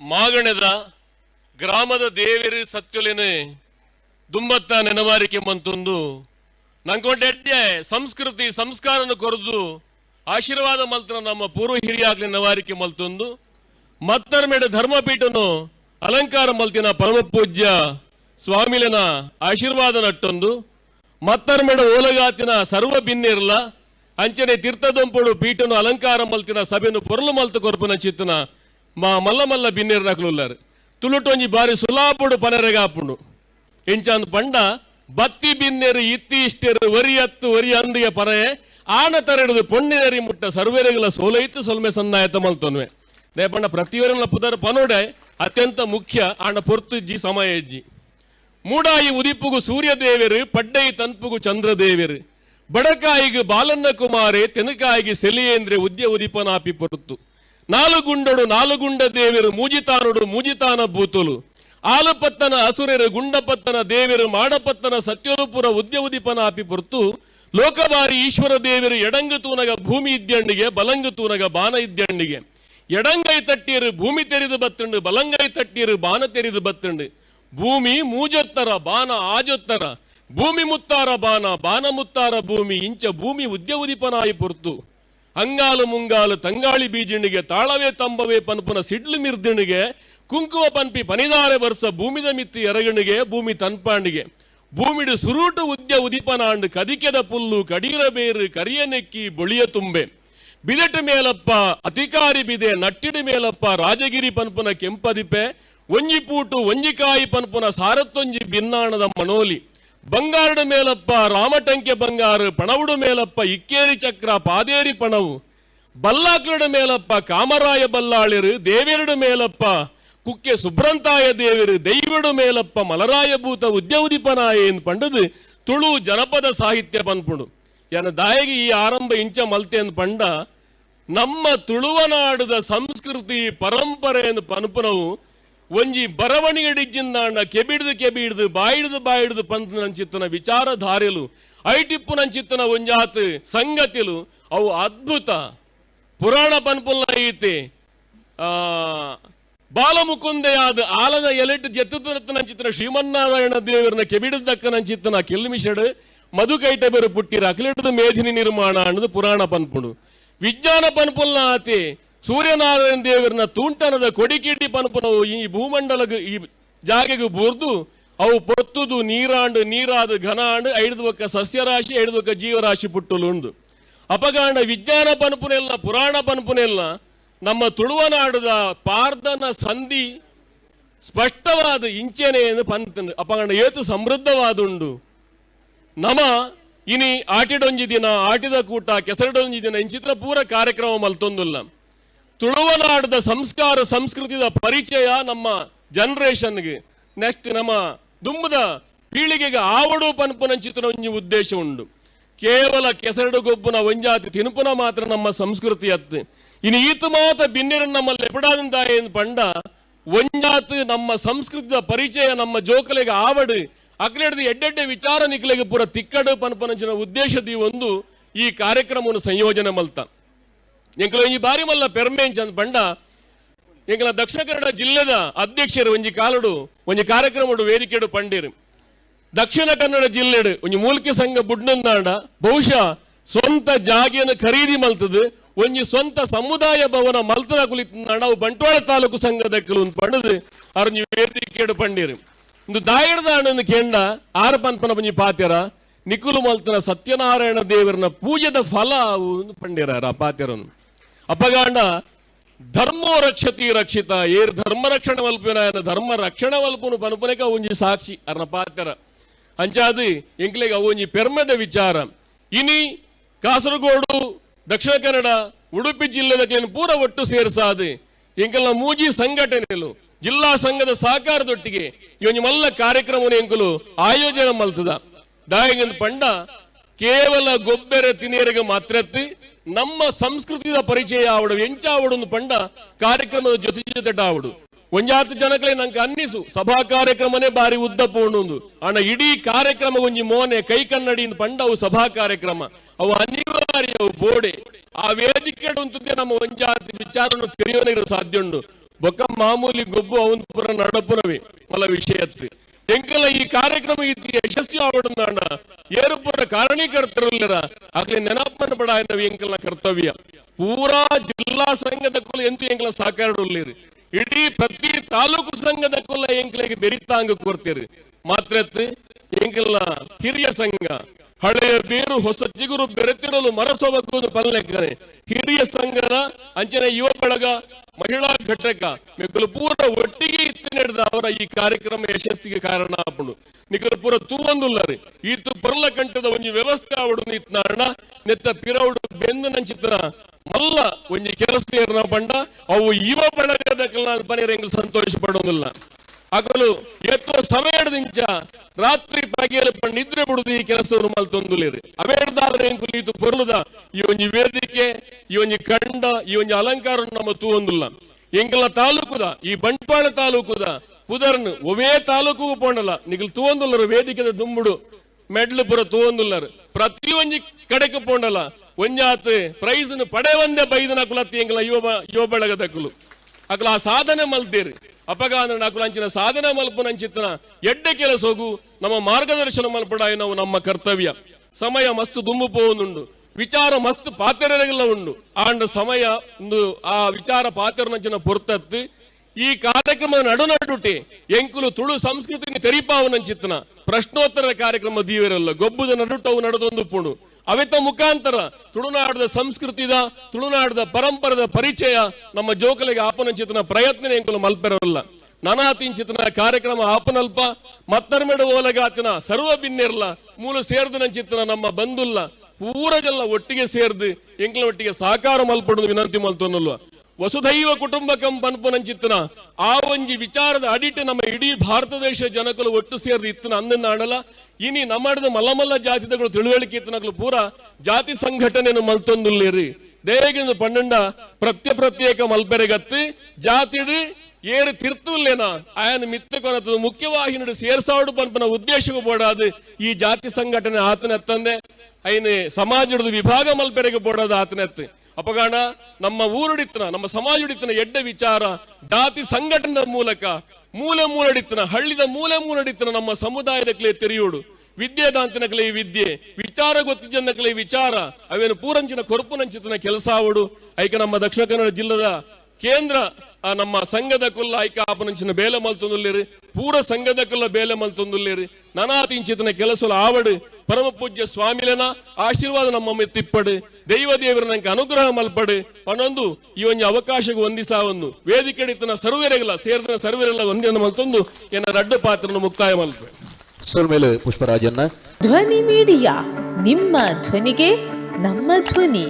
ಮಾಗಣದ ಗ್ರಾಮದ ದೇವಿರು ಸತ್ಯುಲಿನ ದುಂಬತ್ತ ನೆನವಾರಿಕೆ ಮಂತೊಂದು ನಂಕೊಂಡೆಡ್ಡೆ ಸಂಸ್ಕೃತಿ, ಸಂಸ್ಕಾರನ ಕೊರದು ಆಶೀರ್ವಾದ ಮಲ್ತನ ನಮ್ಮ ಪೂರ್ವ ಹಿರಿಯಾಗ್ಲಿ ನವಾರಿಕೆ ಮಲ್ತೊಂದು. ಮತ್ತರ ಮೇಡ ಧರ್ಮಪೀಠನು ಅಲಂಕಾರ ಮಲ್ತಿನ ಪರಮ ಪೂಜ್ಯ ಸ್ವಾಮಿಲನ ಆಶೀರ್ವಾದ ನಟ್ಟೊಂದು. ಮತ್ತರ ಮೇಡ ಓಲಗಾತಿನ ಸರ್ವ ಭಿನ್ನಿರ್ಲ ಅಂಚನೆ ತೀರ್ಥದೊಂಪುಡು ಪೀಠನು ಅಲಂಕಾರ ಮಲ್ತಿನ ಸಭೆನು ಪೊರಲು ಮಲ್ತು ಕೊರ್ಪುನ ಚಿತ್ತನ మా మల్ల మల్ల బిన్నెర్ నకలుల్లారు తులుటొంజి బారి సులాపుడు పనరెగాపుడు ఎంచాందు పండ ಬತ್ತಿ ಬಿನ್ನೆರು ಇತ್ತಿ ಇಷ್ಟೆರು ವರಿ ಹತ್ತು ವರಿ ಅಂದಿಯ ಪರೆ ಆನ ತರೆಡದು ಪೊಣ್ಣಿನರಿ ಮುಟ್ಟ ಸರ್ವೇರೆಗಳ ಸೋಲೈತು ಸೊಲ್ಮೆ ಸಂದಾಯತ ಮಲ್ತೊನ್ವೆ ನೇಪಂಡ ಪ್ರತಿಯೊರನ್ನ ಪುದರ್ ಪನೋಡೆ ಅತ್ಯಂತ ಮುಖ್ಯ ಆಂಡ ಪೊರ್ತುಜ್ಜಿ ಸಮಯಜ್ಜಿ ಮೂಡಾಯಿ ಉದಿಪ್ಪುಗು ಸೂರ್ಯದೇವರು ಪಡ್ಡೈ ತನ್ಪುಗು ಚಂದ್ರದೇವರು ಬಡಕಾಯಿಗು ಬಾಲನ್ನ ಕುಮಾರೆ ತೆನಕಾಯಿಗೆ ಸೆಲಿಯೇಂದ್ರೆ ಉದ್ಯ ಉದಿಪನಾಪಿ ಪೊರುತು ನಾಲುಗುಂಡಡು ನಾಲುಗುಂಡ ದೇವರು ಮೂಜಿತಾನುಡು ಮೂಜಿತಾನ ಬೂತುಲು ಆಲಪತ್ತನ ಅಸುರರು, ಗುಂಡಪತ್ತನ ದೇವರು, ಮಾಡಪತ್ತನ ಸತ್ಯೋರುಪುರ ಉದ್ಯ ಉದಿಪನಾಪಿ ಪೊರ್ತು. ಲೋಕಬಾರಿ ಈಶ್ವರ ದೇವರು, ಎಡಂಗು ತೂನಗ ಭೂಮಿ ಇದ್ದಂಡಿಗೆ ಬಲಂಗು ತೂನಗ ಬಾನ ಇದ್ದಂಡಿಗೆ ಎಡಂಗೈ ತಟ್ಟಿಯರು ಭೂಮಿ ತೆರೆದು ಬತ್ತುಂಡು, ಬಲಂಗೈ ತಟ್ಟಿಯರು ಬಾನ ತೆರೆದು ಬತ್ತುಂಡು. ಭೂಮಿ ಮೂಜೊತ್ತರ, ಬಾನ ಆಜೊತ್ತರ. ಭೂಮಿ ಮುತ್ತಾರ, ಬಾನ ಬಾನ ಮುತ್ತಾರ ಭೂಮಿ, ಇಂಚ ಭೂಮಿ ಉದ್ಯ ಉದಿಪನಾಯಿ ಪೊರ್ತು. ಅಂಗಾಲು ಮುಂಗಾಲು ತಂಗಾಳಿ ಬೀಜಿಣಿಗೆ ತಾಳವೇ ತಂಬವೇ ಪನ್ಪುನ ಸಿಡ್ಲು ಮಿರ್ದಿಣಿಗೆ ಕುಂಕುಮ ಪನ್ಪಿ ಪನಿದಾರೆ ವರ್ಷ ಭೂಮಿದ ಮಿತ್ತಿ ಎರಗಣಿಗೆ ಭೂಮಿ ತನ್ಪಾಂಡಿಗೆ. ಭೂಮಿಡು ಸುರೂಟು ಉದ್ಯ ಉದಿಪನಾಂಡು ಕದಿಕೆದ ಪುಲ್ಲು ಕಡೀರ ಬೇರು ಕರಿಯ ನೆಕ್ಕಿ ಬೊಳಿಯ ತುಂಬೆ. ಬಿದೆಟ್ ಮೇಲಪ್ಪ ಅಧಿಕಾರಿ ಬಿದೆ ನಟ್ಟಿಡು ಮೇಲಪ್ಪ ರಾಜಗಿರಿ ಪನ್ಪುನ ಕೆಂಪದಿಪೆ, ಒಂಜಿ ಪೂಟು ಒಂಜಿಕಾಯಿ ಪನ್ಪುನ ಸಾರತ್ತೊಂಜಿ ಭಿನ್ನಾಣದ ಮಣೋಲಿ ಬಂಗಾರಡು ಮೇಲಪ್ಪ, ರಾಮಟಂಕೆ ಬಂಗಾರು, ಪಣವುಡು ಮೇಲಪ್ಪ, ಇಕ್ಕೇರಿ ಚಕ್ರ, ಪಾದೇರಿ ಪಣವು. ಬಲ್ಲಾಕ್ಲಡ ಮೇಲಪ್ಪ, ಕಾಮರಾಯ ಬಲ್ಲಾಳಿರು, ದೇವೆರಡು ಮೇಲಪ್ಪ, ಕುಕ್ಕೆ ಸುಬ್ರಂತಾಯ ದೇವರು ದೈವಡು ಮೇಲಪ್ಪ, ಮಲರಾಯ ಭೂತ ಉದ್ಯೌದಿಪನಾಯ ಎಂದು ಪಂಡದು ತುಳು ಜನಪದ ಸಾಹಿತ್ಯ ಪನ್ಪುಡು ಎನ್ನ ದಾಯಿಗೆ ಈ ಆರಂಭ ಇಂಚ ಮಲ್ತೆ ಎಂದು ಪಂಡ, ನಮ್ಮ ತುಳುವನಾಡದ ಸಂಸ್ಕೃತಿ ಪರಂಪರೆಯನ್ನು ಪನ್ಪುನವು ಒಂಜಿ ಬರವಣಿಗೆಡಿಜ್ಜಿಂದಾಂಡ ಕೆಬಿಡ್ದು ಕೆಬಿಡ್ದು, ಬಾಯಿಡ್ದು ಬಾಯಿಡ್ದು ಪಂತ ನಂಚಿತ್ತನ ವಿಚಾರಧಾರೆಲು, ಐಟಿಪ್ಪು ನಂಚಿತ್ತನ ಒಂಜಾತ್ ಸಂಗತಿಲು, ಅವು ಅದ್ಭುತ. ಪುರಾಣ ಪನ್ಪುಲ್ಲ ಐತೆ ಬಾಲಮುಕುಂದೆಯಾದ ಆಲದ ಎಲೆಟ್ ಜೆತ್ತುತ್ತ ನಂಚಿತ್ತನ ಶ್ರೀಮನ್ನಾರಾಯಣ ದೇವರನ್ನ ಕೆಬಿಡದಕ್ಕ ನಂಚಿತ್ತನ ಕಿಲ್ಮಿಷಡ್ ಮಧುಕೈಟ ಬೇರು ಪುಟ್ಟಿರ ಅಕ್ಲೆಟದ ಮೇಧಿನಿ ನಿರ್ಮಾಣ ಅನ್ನೋದು ಪುರಾಣ ಪನ್ಪುಡು. ವಿಜ್ಞಾನ ಪನ್ಪುಲ್ಲ ಆತೆ ಸೂರ್ಯನಾರಾಯಣ ದೇವರನ್ನ ತೂಂಟನದ ಕೊಡಿಕೀಟಿ ಪನ್ಪುನವು ಈ ಭೂಮಂಡಲಕ್ಕೆ ಈ ಜಾಗೆಗೆ ಬೂರ್ದು, ಅವು ಪೊತ್ತುದು ನೀರಾಂಡು, ನೀರಾದ ಐದು ಒಕ್ಕ ಸಸ್ಯರಾಶಿ ಐದು ಒಕ್ಕ ಜೀವರಾಶಿ ಪುಟ್ಟುಲುಂಡು. ಅಪಗಾಂಡ ವಿಜ್ಞಾನ ಪನ್ಪುನೆಲ್ಲ, ಪುರಾಣ ಪನ್ಪುನೆಲ್ಲ, ನಮ್ಮ ತುಳುವನಾಡದ ಪಾರ್ದನ ಸಂಧಿ ಸ್ಪಷ್ಟವಾದ ಇಂಚನೆ ಎಂದು ಪಂತಂದು ಅಪಗಾಂಡ ಏತು ಸಮೃದ್ಧವಾದುಂಡು. ನಮ ಇನಿ ಆಟಿಡೊಂಜಿ ದಿನ, ಆಟಿದ ಕೂಟ, ಕೆಸರಡೊಂಜಿ ದಿನ ಇಂಚಿತ್ರ ಪೂರ ಕಾರ್ಯಕ್ರಮ ಮಲ್ತೊಂದುಲ್ಲ. ತುಳುವನಾಡದ ಸಂಸ್ಕಾರ, ಸಂಸ್ಕೃತಿದ ಪರಿಚಯ ನಮ್ಮ ಜನರೇಷನ್ಗೆ ನೆಕ್ಸ್ಟ್ ನಮ್ಮ ದುಂಬದ ಪೀಳಿಗೆಗೆ ಆವಡು ಪನ್ಪುನಂಚಿತನ ಒಂಜಿ ಉದ್ದೇಶ ಉಂಡು ಕೇವಲ ಕೆಸರಡು ಗೊಬ್ಬುನ ಒಂಜಾತಿ ತಿನುಪುನ ಮಾತ್ರ ನಮ್ಮ ಸಂಸ್ಕೃತಿ ಅತ್ತೆ. ಇನ್ನು ಈತ ಮಾತ ಬಿನ್ನಿರನ್ ನಮ್ಮಲ್ಲಿ ಏನು ಪಂಡ ಒಂಜಾತ್ ನಮ್ಮ ಸಂಸ್ಕೃತಿದ ಪರಿಚಯ ನಮ್ಮ ಜೋಕಲೆಗೆ ಆವಡು, ಅಕ್ಲೆಡ್ದು ಎಡ್ಡೆಡ್ಡೆ ವಿಚಾರ ನಿಕ್ಲೆಗೆ ಪೂರ ತಿಕ್ಕಡು ಪನ್ಪನಂಚಿನ ಉದ್ದೇಶದಿ ಒಂದು ಈ ಕಾರ್ಯಕ್ರಮವನ್ನು ಸಂಯೋಜನೆ ಮಲ್ತ. ಎಂಕಲ ಈ ಬಾರಿ ಮಲ್ಲ ಪೆರ್ಮೇಂಚ್ ಅಂತ ಬಂಡ. ಎಂಕಲ ದಕ್ಷಿಣ ಕನ್ನಡ ಜಿಲ್ಲೆದ ಅಧ್ಯಕ್ಷರು ಒಂಜಿ ಕಾಲಡು, ಒಂಜಿ ಕಾರ್ಯಕ್ರಮಡು ವೇದಿಕೆಡು ಪಂಡೇರು. ದಕ್ಷಿಣ ಕನ್ನಡ ಜಿಲ್ಲೆಡು ಒಂಜಿ ಮೂಲಿಕೆ ಸಂಘ ಬುಡ್ನಂದಾಂಡ, ಬಹುಶಃ ಸ್ವಂತ ಜಾಗೆಯನ್ನು ಖರೀದಿ ಮಲ್ತದು, ಒಂಜಿ ಸ್ವಂತ ಸಮುದಾಯ ಭವನ ಮಲ್ತದ ಕುಲಿತಂದಾಂಡ ಅವು ಬಂಟ್ವಾಳ ತಾಲೂಕು ಸಂಘದ ಕೆಲವು ಪಂಡದು ಅರ್ಜಿ ವೇದಿಕೆಡು ಪಂಡೇರು. ಇಂದು ದಾಯಡದಾಂಡನ್ನು ಕೇಂಡ ಆರ ಪನ್ಪನ ಒಂಜಿ ಪಾತ್ಯರ ನಿಖುಲು ಮಲ್ತನ ಸತ್ಯನಾರಾಯಣ ದೇವರನ ಪೂಜೆದ ಫಲ ಅವು ಪಂಡಿರಾರ ಆ ಪಾತ್ಯರನ್ನು. ಅಪಗಾಂಡ. ಧರ್ಮೋ ರಕ್ಷತಿ ರಕ್ಷಿತ. ಏರ್ ಧರ್ಮ ರಕ್ಷಣೆ ವಲ್ಪಿನ ಧರ್ಮ ರಕ್ಷಣೆ ಮಲ್ಪುನು ಪನುಪನೆಕ ಒಂಜಿ ಸಾಕ್ಷಿ ಅರ್ನ ಪಾತ್ರ ಅಂಚಾದಿ ಅವು ಒಂಜಿ ಪೆರ್ಮೆದ ವಿಚಾರ. ಇನಿ ಕಾಸರಗೋಡು, ದಕ್ಷಿಣ ಕನ್ನಡ, ಉಡುಪಿ ಜಿಲ್ಲೆದ ಪೂರ ಒಟ್ಟು ಸೇರಿಸಾದೆ. ಎಂಕಲ್ನ ಮೂಜಿ ಸಂಘಟನೆಲು, ಜಿಲ್ಲಾ ಸಂಘದ ಸಹಕಾರದೊಟ್ಟಿಗೆ ಇವನ್ ಮಲ್ಲ ಕಾರ್ಯಕ್ರಮವನ್ನು ಎಂಕಲು ಆಯೋಜನೆ ಮಲ್ತದ. ದಾಯಗಂದ್ ಪಂಡ ಕೇವಲ ಗೊಬ್ಬೆರೆ ತಿನಿಯರಿಗೆ ಮಾತ್ರತ್ತಿ ನಮ್ಮ ಸಂಸ್ಕೃತಿಯ ಪರಿಚಯ ಆವಡು, ಎಂಚ ಆವಡೊಂದು ಪಂಡ ಕಾರ್ಯಕ್ರಮದ ಜೊತೆ ಜೊತೆ ಆವಡು. ಒಂಜಾತು ಜನಕಲೆ ನಂಗೆ ಅನ್ನಿಸು, ಸಭಾ ಕಾರ್ಯಕ್ರಮನೇ ಬಾರಿ ಉದ್ದ ಪೋಣುಂದು ಅಣ್ಣ, ಇಡೀ ಕಾರ್ಯಕ್ರಮ ಒಂಜಿ ಮೋನೆ, ಕೈ ಕನ್ನಡಿ ಪಂಡ ಅವು ಸಭಾ ಕಾರ್ಯಕ್ರಮ. ಅವು ಅನಿವಾರ್ಯ ಬೋಡೆ. ಆ ವೇದಿಕೆ ಉಂತದೆ ನಮ್ಮ ಒಂಜಾತಿ ವಿಚಾರವನ್ನು ತಿಳಿಯೋನಿರೋ ಸಾಧ್ಯ ಉಂಡು. ಬೊಕ್ಕ ಮಾಮೂಲಿ ಗೊಬ್ಬು ಅವನ್ ಪುರ ನಡಪುರವೇ ಮಲ ವಿಷಯತ್ತು ಎಂಕಲ ಈ ಕಾರ್ಯಕ್ರಮ ಇತ್ತು ಯಶಸ್ವಿ ಆವಡಂದಾಂಡ ಏರು ಪುರ ಕಾರಣೀಕರ್ತರುಲ್ಲರ ಆಗ್ಲಿ ನೆನಪನ ಬಡ ನಾವು ಎಂಕಲ್ನ ಕರ್ತವ್ಯ. ಪೂರಾ ಜಿಲ್ಲಾ ಸಂಘದ ಕುಲ ಎಂತೂ ಎಂಕಲ ಸಹಕಾರ ಉಳ್ಳೇರಿ ಇಡೀ ಪ್ರತಿ ತಾಲೂಕು ಸಂಘದ ಕುಲ ಎಂಕಲಿಗೆ ಬೆರಿತಾಂಗ ಕೊಡ್ತೀರಿ. ಮಾತ್ರತ್ ಎಂಕಲ್ನ ಹಿರಿಯ ಸಂಘ ಹಳೆಯ ಬೇರು ಹೊಸ ಚಿಗುರು ಬೆರೆತಿರಲು ಮರಸೊಬಗುವುದು ಪಲ್ಲೆಕ್ಕನೆ ಹಿರಿಯ ಸಂಘದ, ಅಂಚನೆ ಯುವ ಬಳಗ, ಮಹಿಳಾ ಘಟಕ ಮಿಕ್ಕಲು ಪೂರ ಒಟ್ಟಿಗೆ ಇತ್ತು ನಡೆದ ಅವರ ಈ ಕಾರ್ಯಕ್ರಮ ಯಶಸ್ಸಿಗೆ ಕಾರಣ ಆಪುಂಡು ನಿಕ್ಕಲು ಪೂರ ತೂವೊಂದುಲ್ಲರಿ ಈತು ಪರ್ಲ ಕಂಠದ ಒಂಜಿ ವ್ಯವಸ್ಥೆ ಅವಡು ನಿತ್ನಾಣ ನೆತ್ತ ಪಿರವುಡು ಬೆಂದು ನಂಚಿತ್ರ. ಮಲ್ಲ ಒಂಜಿ ಕೆಲಸ ಪಂಡ ಅವು ಯುವ ಬಳಗದ ಕಲ್ಲ ಎಂಗ್ ಸಂತೋಷ ಪಡೋದಿಲ್ಲ ಹಗಲು ಎತ್ತುವ ಸಮಯದಿಂದ ರಾತ್ರಿ ಪಗೆಯಲು ನಿದ್ರೆ ಬಿಡುದು ಈ ಕೆಲಸವನ್ನು ಮಲ್ತೊಂದುಲೇರಿ ಅವೇರ್ದಾದ್ರೆ ಕುಲಿತು ಪೊರ್ಲುದ ಈ ಒಂಜಿ ವೇದಿಕೆ, ಈ ಒಂಜಿ ಕಂಡ ಈ ಒಂಜಿ ಅಲಂಕಾರ ನಮ್ಮ ತೂವೊಂದುಲ್ಲ ಎಂಗಲ ತಾಲೂಕುದ? ಈ ಬಂಟ್ವಾಳ ತಾಲೂಕುದ? ಪುದರ್ನ್ ಒವೇ ತಾಲೂಕು ಪೋಂಡಲ ನಿಗಲ್ ತೂವೊಂದುಲ್ಲರು ವೇದಿಕೆದ ದುಂಬುಡು. ಮೆಡ್ಲು ಪುರ ತೂವೊಂದುಲ್ಲರು ಪ್ರತಿ ಒಂಜಿ ಕಡೆಕ್ ಪೋಂಡಲ ಒಂಜಾತ್ ಪ್ರೈಸ್ ಪಡೆ ಒಂದೇ ಬೈದನ ಕುಲತ್ತಿ ಎಂಗಲ ಯುವ ಯುವ ಬಳಗದಕ್ಕಲು ಅಕಲ ಆ ಸಾಧನೆ ಮಲ್ತೇರಿ ಅಪಗಾನ ಅಂಚಿನ ಸಾಧನೆ ಮಲ್ಪನಂಚಿತ್ತನ ಎಡ್ಡ ಹೋಗು ನಮ್ಮ ಮಾರ್ಗದರ್ಶನ ಮಲ್ಪಡಾಯ ನಾವು ನಮ್ಮ ಕರ್ತವ್ಯ. ಸಮಯ ಮಸ್ತು ದುಂಬು ಪೋವೊಂದುಂಡು ವಿಚಾರ ಮಸ್ತ್ ಪಾತ್ರರೆಲ್ಲ ಉಂಡು. ಆಂಡ ಸಮಯ ಒಂದು ಆ ವಿಚಾರ ಪಾತ್ರನಂಚಿನ ಪೊರ್ತತ್ತು. ಈ ಕಾರ್ಯಕ್ರಮ ನಡುನಡುಟೆ ಎಂಕುಲು ತುಳು ಸಂಸ್ಕೃತಿని ತೆರಿಪಾವನಂಚಿತ್ತನ ಪ್ರಶ್ನೋತ್ತರ ಕಾರ್ಯಕ್ರಮ ದೀವರಲ್ಲ ಗೊಬ್ಬುದ ನಡುಟವು ನಡೆದೊಂದು ಪುಣು ಅವೆತ ಮುಖಾಂತರ ತುಳುನಾಡದ ಸಂಸ್ಕೃತಿದ ತುಳುನಾಡದ ಪರಂಪರದ ಪರಿಚಯ ನಮ್ಮ ಜೋಕಲಿಗೆ ಆಪನಂಚಿತನ ಪ್ರಯತ್ನ ಎಂಕುಲು ಮಲ್ಪೆರಲ್ಲ. ನನಾತಿಂಚಿತನ ಕಾರ್ಯಕ್ರಮ ಆಪನಲ್ಪ, ಮತ್ತರ್ಮೆಡ ಓಲಗಾತಿನ ಸರ್ವ ಭಿನ್ನೆರ್ಲ, ಮೂಲ ಸೇರ್ದನಂಚಿತನ ನಮ್ಮ ಬಂಧುಲ್ಲ ಪೂರಜಲ್ಲ ಒಟ್ಟಿಗೆ ಸೇರ್ದು, ಎಂಕಲ ಒಟ್ಟಿಗೆ ಸಾಕಾರ ಮಲ್ಪಡುದು ವಿನಂತಿ ಮಲ್ತೊನ್ನಲ್ವ ವಸುಧೈವ ಕುಟುಂಬಕಂ ಪನ್ಪುನಂಚಿತ್ತನ ಆ ಒಂಜಿ ವಿಚಾರದ ಅಡಿಟ್ ನಮ್ಮ ಇಡೀ ಭಾರತ ದೇಶ ಜನಕಲು ಒಟ್ಟು ಸೇರಿದ ಇತ್ತನ ಅಂದಿನ ಆಡಲ ಇನಿ ನಮ್ಮಡದ ಮಲ್ಲಮಲ್ಲ ಜಾತಿದಗಳು ತಿಳುವಳಿಕೆ ಇತ್ತನಗಳು ಪೂರ ಜಾತಿ ಸಂಘಟನೆಯನ್ನು ಮಲ್ತೊಂದುಲ್ಲೇರಿ. ದೇಗಿನ ಪಂಡಂಡ ಪ್ರತ್ಯ ಪ್ರತ್ಯೇಕ ಮಲ್ಪೆರೆಗತ್ತಿ, ಜಾತಿಡಿ ಏರು ತಿರ್ತುಲ್ಲೇನ. ಆಯನ ಮಿತ್ತ ಕೊನತದು ಮುಖ್ಯವಾಹಿನಿಡು ಸೇರ್ಸಾಡು ಪನ್ಪನ ಉದ್ದೇಶಕ್ಕೂ ಬೋಡಾದು ಈ ಜಾತಿ ಸಂಘಟನೆ ಆತನೆತ್ತಂದೆ. ಐನೆ ಸಮಾಜದ ವಿಭಾಗ ಮಲ್ಪೆರೆಗೆ ಬೋಡಾದು ಆತನೆತ್ತು. ಅಪಗಾಣ ನಮ್ಮ ಊರುಡಿತನ, ನಮ್ಮ ಸಮಾಜುಡಿತನ ಎಡ್ಡ ವಿಚಾರ, ಜಾತಿ ಸಂಘಟನೆದ ಮೂಲಕ, ಮೂಲೆ ಮೂಲಡಿತನ ಹಳ್ಳಿದ ಮೂಲೆ ಮೂಲಡಿತನ ನಮ್ಮ ಸಮುದಾಯದ ಕಲೆ ತೆರೆಯೋಡು. ವಿದ್ಯೆದಾಂತಿನ ಕಲೆ ವಿದ್ಯೆ, ವಿಚಾರ ಗೊತ್ತಿದ್ದನ ಕಲೆ ವಿಚಾರ, ಅವೇನು ಪೂರಂಚಿನ ಕೊರಪುನಂಚಿತನ ಕೆಲಸ ಅವಡು ಐಕ ನಮ್ಮ ದಕ್ಷಿಣ ಕನ್ನಡ ಜಿಲ್ಲದ ಕೇಂದ್ರ ನಮ್ಮ ಸಂಘದ ಕುಲ್ಲ ಐಕ ಆಪನಂಚಿನ ಬೇಲೆ ಮಲ್ತೊಂದುಲ್ಲೇರಿ ಪೂರ ಸಂಘದ ಕುಲ್ಲ ಬೇಲೆ ಮಲ್ತೊಂದುಲ್ಲೇರಿ ನನಾತಿಂಚಿತನ ಕೆಲಸಲು ಆವಡು. ಪರಮ ಪೂಜ್ಯ ಸ್ವಾಮಿಲನ ಆಶೀರ್ವಾದ ನಮ್ಮ ತಿಪ್ಪಡು. ದೈವ ದೇವರ ನಂಗೆ ಅನುಗ್ರಹ ಮಲ್ಪಡು. ಪನೊಂದು ಈ ಒಂದು ಅವಕಾಶಕ್ಕೆ ಹೊಂದಿಸ ಒಂದು ವೇದಿಕೆ ಇಡಿತನ ಸರ್ವೇರೆಗಲ್ಲ ಸೇರಿದ ಸರ್ವೇರೆಲ್ಲ ಒಂದೇ ಮಲ್ತೊಂದು ಏನ ರಡ್ಡು ಪಾತ್ರನ ಮುಕ್ತಾಯ ಮಲ್ಪೆ. ಸೊಲ್ಮೇಲು ಪುಷ್ಪರಾಜನ್ನ ಧ್ವನಿ ಮೀಡಿಯಾ ನಿಮ್ಮ ಧ್ವನಿಗೆ ನಮ್ಮ ಧ್ವನಿ.